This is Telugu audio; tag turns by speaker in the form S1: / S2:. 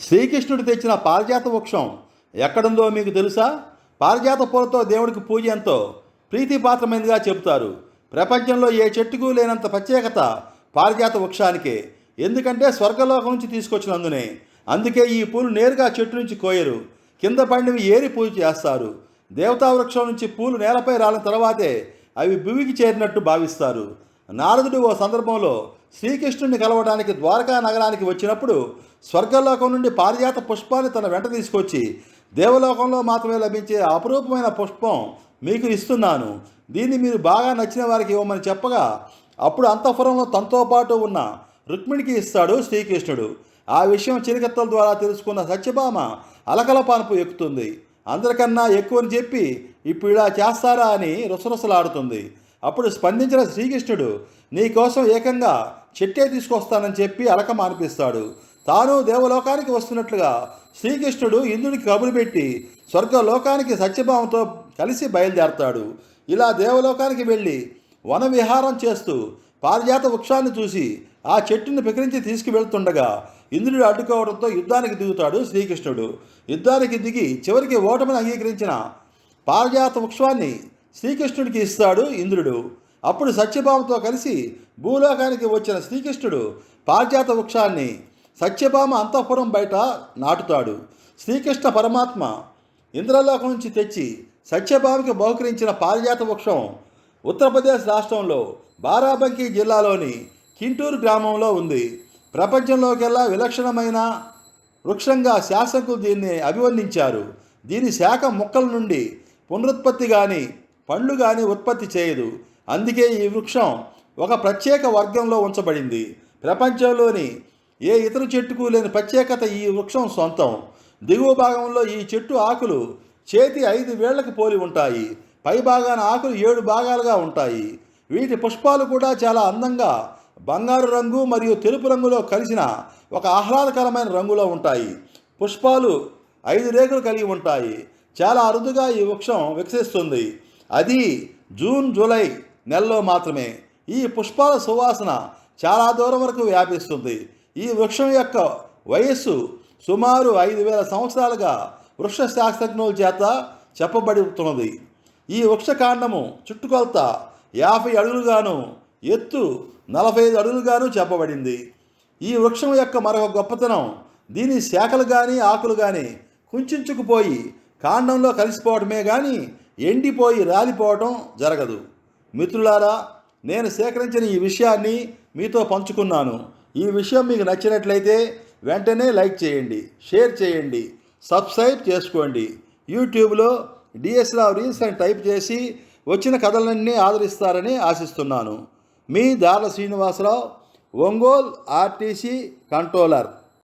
S1: శ్రీకృష్ణుడు తెచ్చిన పారిజాత వృక్షం ఎక్కడుందో మీకు తెలుసా? పారిజాత పూలతో దేవుడికి పూజ ఎంతో ప్రీతిపాత్రమైనదిగా చెబుతారు. ప్రపంచంలో ఏ చెట్టుకు లేనంత ప్రత్యేకత పారిజాత వృక్షానికే. ఎందుకంటే స్వర్గలోకం నుంచి తీసుకొచ్చినందునే. అందుకే ఈ పూలు నేరుగా చెట్టు నుంచి కోయరు. కింద పండివి ఏరి పూజ చేస్తారు. దేవతా వృక్షం నుంచి పూలు నేలపై రాలిన తర్వాతే అవి భూమికి చేరినట్టు భావిస్తారు. నారదుడు ఓ సందర్భంలో శ్రీకృష్ణుడిని కలవడానికి ద్వారకా నగరానికి వచ్చినప్పుడు స్వర్గలోకం నుండి పారిజాత పుష్పాన్ని తన వెంట తీసుకొచ్చి దేవలోకంలో మాత్రమే లభించే అపురూపమైన పుష్పం మీకు ఇస్తున్నాను. దీన్ని మీరు బాగా నచ్చిన వారికి ఇవ్వమని చెప్పగా అప్పుడు అంతఃపురంలో తనతో పాటు ఉన్న రుక్మిణికి ఇస్తాడు శ్రీకృష్ణుడు. ఆ విషయం చిరకత్తల ద్వారా తెలుసుకున్న సత్యభామ అలకలపానుపు ఎక్కుతుంది. అందరికన్నా ఎక్కువని చెప్పి ఇప్పుడు ఇలా చేస్తారా? అని రుసరుసలాడుతుంది. అప్పుడు స్పందించిన శ్రీకృష్ణుడు నీకోసం ఏకంగా చెట్టే తీసుకొస్తానని చెప్పి అలక మానిపిస్తాడు. తాను దేవలోకానికి వస్తున్నట్లుగా శ్రీకృష్ణుడు ఇంద్రుడికి కబురు పెట్టి స్వర్గలోకానికి సత్యభావంతో కలిసి బయలుదేరతాడు. ఇలా దేవలోకానికి వెళ్ళి వన విహారం చేస్తూ పారిజాత వృక్షాన్ని చూసి ఆ చెట్టును పికరించి తీసుకువెళ్తుండగా ఇంద్రుడు అడ్డుకోవడంతో యుద్ధానికి దిగుతాడు శ్రీకృష్ణుడు. యుద్ధానికి దిగి చివరికి ఓటమిని అంగీకరించిన పారిజాత వృక్షాన్ని శ్రీకృష్ణుడికి ఇస్తాడు ఇంద్రుడు. అప్పుడు సత్యభామతో కలిసి భూలోకానికి వచ్చిన శ్రీకృష్ణుడు పారిజాత వృక్షాన్ని సత్యభామ అంతఃపురం బయట నాటుతాడు. శ్రీకృష్ణ పరమాత్మ ఇంద్రలోకం నుంచి తెచ్చి సత్యభామకి బహుకరించిన పారిజాత వృక్షం ఉత్తరప్రదేశ్ రాష్ట్రంలో బారాబంకీ జిల్లాలోని కింటూరు గ్రామంలో ఉంది. ప్రపంచంలోకెల్లా విలక్షణమైన వృక్షంగా శాసకులు దీన్ని అభివర్ణించారు. దీని శాఖ మొక్కల నుండి పునరుత్పత్తి కానీ పండ్లు కానీ ఉత్పత్తి చేయదు. అందుకే ఈ వృక్షం ఒక ప్రత్యేక వర్గంలో ఉంచబడింది. ప్రపంచంలోని ఏ ఇతర చెట్టుకు లేని ప్రత్యేకత ఈ వృక్షం సొంతం. దిగువ భాగంలో ఈ చెట్టు ఆకులు చేతి ఐదు వేళ్ళకు పోలి ఉంటాయి. పై భాగాన ఆకులు ఏడు భాగాలుగా ఉంటాయి. వీటి పుష్పాలు కూడా చాలా అందంగా బంగారు రంగు మరియు తెలుపు రంగులో కలిసిన ఒక ఆహ్లాదకరమైన రంగులో ఉంటాయి. పుష్పాలు ఐదు రేకులు కలిగి ఉంటాయి. చాలా అరుదుగా ఈ వృక్షం వికసిస్తుంది. అది జూన్ జూలై నెలలో మాత్రమే ఈ పుష్పాల సువాసన చాలా దూరం వరకు వ్యాపిస్తుంది. ఈ వృక్షం యొక్క వయస్సు సుమారు ఐదు వేల సంవత్సరాలుగా వృక్ష శాస్త్రజ్ఞుల చేత చెప్పబడుతున్నది. ఈ వృక్ష కాండము చుట్టుకొలత యాభై అడుగులుగాను ఎత్తు నలభై ఐదు అడుగులుగాను చెప్పబడింది. ఈ వృక్షం యొక్క మరొక గొప్పతనం దీని శాఖలు కానీ ఆకులు కానీ కుంచుకుపోయి కాండంలో కలిసిపోవటమే కానీ ఎండిపోయి రాలిపోవటం జరగదు. మిత్రులారా నేను సేకరించిన ఈ విషయాన్ని మీతో పంచుకున్నాను. ఈ విషయం మీకు నచ్చినట్లయితే వెంటనే లైక్ చేయండి షేర్ చేయండి సబ్స్క్రైబ్ చేసుకోండి. యూట్యూబ్లో డిఎస్ రావు రీల్స్ అని టైప్ చేసి వచ్చిన కథలన్నీ ఆదరిస్తారని ఆశిస్తున్నాను. మీ దార శ్రీనివాసరావు ఒంగోల్ ఆర్టీసీ కంట్రోలర్.